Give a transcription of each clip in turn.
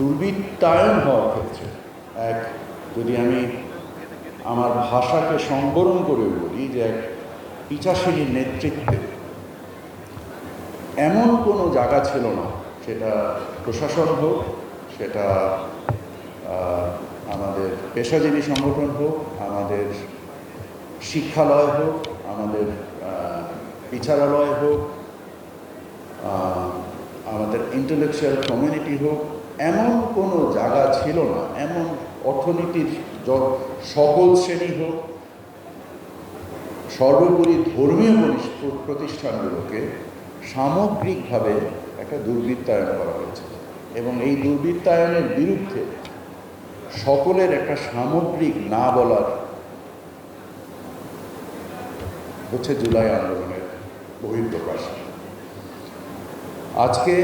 দুর্বৃত্তায়ন হওয়ার ক্ষেত্রে, এক, যদি আমি আমার ভাষাকে সংবরণ করে বলি যে এক পিচাশিনীর নেতৃত্বে, এমন কোনো জায়গা ছিল না, সেটা প্রশাসন হোক, সেটা আমাদের পেশাজীবী সংগঠন হোক, আমাদের শিক্ষালয় হোক, আমাদের বিচারালয় হোক আমাদের ইন্টেলেকচুয়াল কমিউনিটি হোক, এমন কোনো জায়গা ছিল না, এমন অর্থনীতির সকল শ্রেণি হোক, সর্বোপরি ধর্মীয় প্রতিষ্ঠানগুলোকে সামগ্রিকভাবে একটা দুর্বৃত্তায়ন করা হয়েছে। এবং এই দুর্বৃত্তায়নের বিরুদ্ধে সকলের একটা সামগ্রিক না বলার হচ্ছে জুলাই আন্দোলনের বহিঃপ্রকাশ। আজকে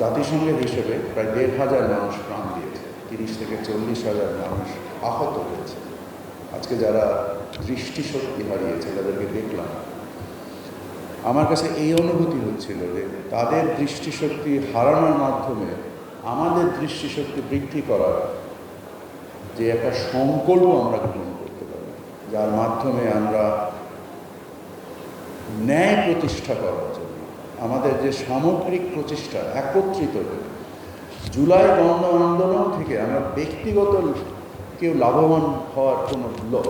জাতিসংঘের হিসেবে প্রায় দেড় হাজার মানুষ প্রাণ দিয়েছে। তিরিশ থেকে চল্লিশ হাজার মানুষ আহত হয়েছে। আজকে যারা দৃষ্টিশক্তি হারিয়েছে, তাদেরকে দেখলাম। আমার কাছে এই অনুভূতি হচ্ছিল যে তাদের দৃষ্টিশক্তি হারানোর মাধ্যমে আমাদের দৃষ্টিশক্তি বৃদ্ধি করার যে একটা সংকল্প আমরা গ্রহণ করতে পারি। যার মাধ্যমে আমরা ন্যায় প্রতিষ্ঠা করার জন্য আমাদের যে সামগ্রিক প্রচেষ্টা একত্রিত জুলাই গণ আন্দোলন থেকে আমরা ব্যক্তিগত কেউ লাভবান হওয়ার কোনো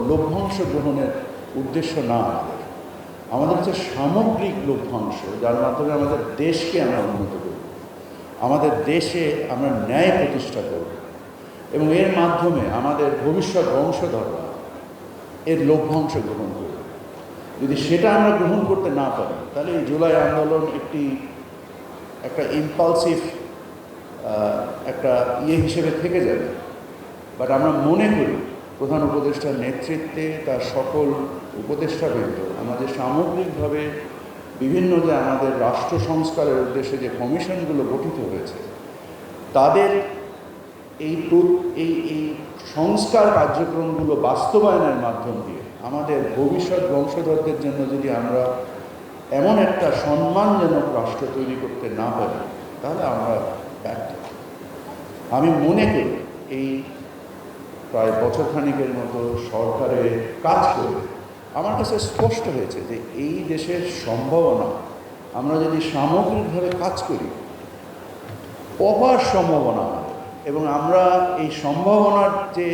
লভ্যাংশ গ্রহণের উদ্দেশ্য না আমাদের আমাদের হচ্ছে সামগ্রিক লভ্যাংশ, যার মাধ্যমে আমাদের দেশকে আমরা উন্নত করব, আমাদের দেশে আমরা ন্যায় প্রতিষ্ঠা করব এবং এর মাধ্যমে আমাদের ভবিষ্যৎ বংশধররা এর লভ্যাংশ গ্রহণ করবে। যদি সেটা আমরা গ্রহণ করতে না পারি, তাহলে এই জুলাই আন্দোলন একটি, একটা ইম্পালসিভ একটা ইয়ে হিসেবে থেকে যাবে। বাট আমরা মনে করি প্রধান উপদেষ্টার নেতৃত্বে তার সকল উপদেষ্টা উপদেষ্টাবৃন্দ আমাদের সামগ্রিকভাবে বিভিন্ন যে আমাদের রাষ্ট্র সংস্কারের উদ্দেশ্যে যে কমিশনগুলো গঠিত হয়েছে, তাদের এই এই এই সংস্কার কার্যক্রমগুলো বাস্তবায়নের মাধ্যম দিয়ে আমাদের ভবিষ্যৎ বংশধরদের জন্য যদি আমরা এমন একটা সম্মানজনক রাষ্ট্র তৈরি করতে না পারি, তাহলে আমরা ব্যর্থ। আমি মনে করি এই প্রায় বছরখানিকের মতো সরকারে কাজ করে আমার কাছে স্পষ্ট হয়েছে যে এই দেশের সম্ভাবনা, আমরা যদি সামগ্রিকভাবে কাজ করি, অপার সম্ভাবনা এবং আমরা এই সম্ভাবনার যে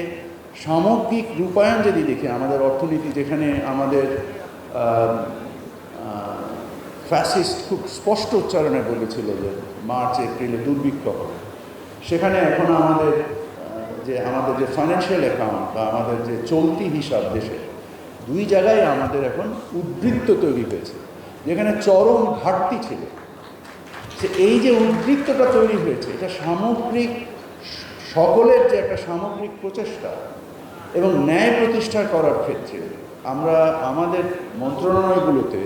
সামগ্রিক রূপায়ণ যদি দেখি, আমাদের অর্থনীতি যেখানে আমাদের ফ্যাসিস্ট খুব স্পষ্ট উচ্চারণে বলেছিল যে মার্চ, এপ্রিলে দুর্ভিক্ষ হবে। সেখানে এখন আমাদের যে আমাদের যে ফাইন্যান্সিয়াল অ্যাকাউন্ট বা আমাদের যে চলতি হিসাব দেশে, দুই জায়গায় আমাদের এখন উদ্বৃত্ত তৈরি হয়েছে। যেখানে চরম ঘাটতি ছিল। এই যে উদ্বৃত্তটা তৈরি হয়েছে, এটা সামগ্রিক সকলের যে একটা সামগ্রিক প্রচেষ্টা এবং ন্যায় প্রতিষ্ঠা করার ক্ষেত্রে আমরা আমাদের মন্ত্রণালয়গুলোতে,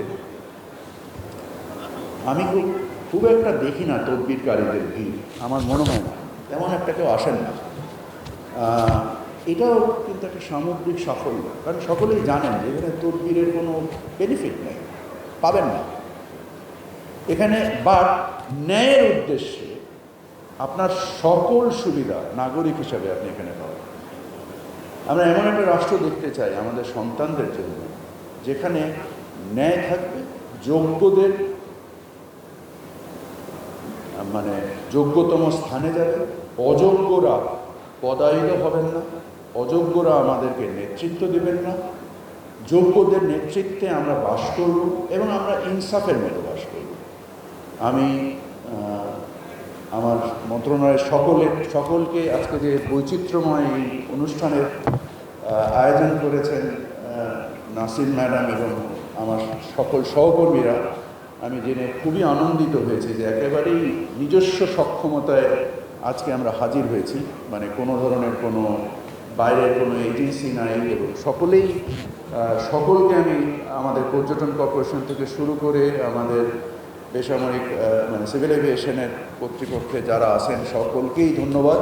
আমি খুব একটা দেখি না তদবিরকারীদের ভিড়, আমার মনে হয় না, তেমন একটা কেউ আসেন না। এটাও কিন্তু একটা সামগ্রিক সাফল্য, কারণ সকলেই জানেন যে এখানে তদবিরের কোনো বেনিফিট নেই, পাবেন না। এখানে বাট ন্যায়ের উদ্দেশ্যে আপনার সকল সুবিধা নাগরিক হিসাবে আপনি এখানে পাবেন। আমরা এমন একটা রাষ্ট্র দেখতে চাই আমাদের সন্তানদের জন্য, যেখানে ন্যায় থাকবে, যোগ্যদের মানে যোগ্যতম স্থানে যাবে, অযোগ্যরা পদায়িত হবেন না, অযোগ্যরা আমাদেরকে নেতৃত্ব দেবেন না, যোগ্যদের নেতৃত্বে আমরা বাস করব এবং আমরা ইনসাফের মতো বাস করব। আমি আমার মন্ত্রণালয়ের সকলে, সকলকে আজকে যে বৈচিত্র্যময় এই অনুষ্ঠানের আয়োজন করেছেন নাসির ম্যাডাম এবং আমার সকল সহকর্মীরা, আমি জেনে খুবই আনন্দিত হয়েছি যে একেবারেই নিজস্ব সক্ষমতায় আজকে আমরা হাজির হয়েছি। মানে কোনো ধরনের কোনো বাইরের কোনো এজেন্সি নাই এবং সকলেই সকলকে আমি আমাদের পর্যটন কর্পোরেশন থেকে শুরু করে আমাদের বেসামরিক মানে সিভিল এভিয়েশনের কর্তৃপক্ষে যারা আছেন সকলকেই ধন্যবাদ।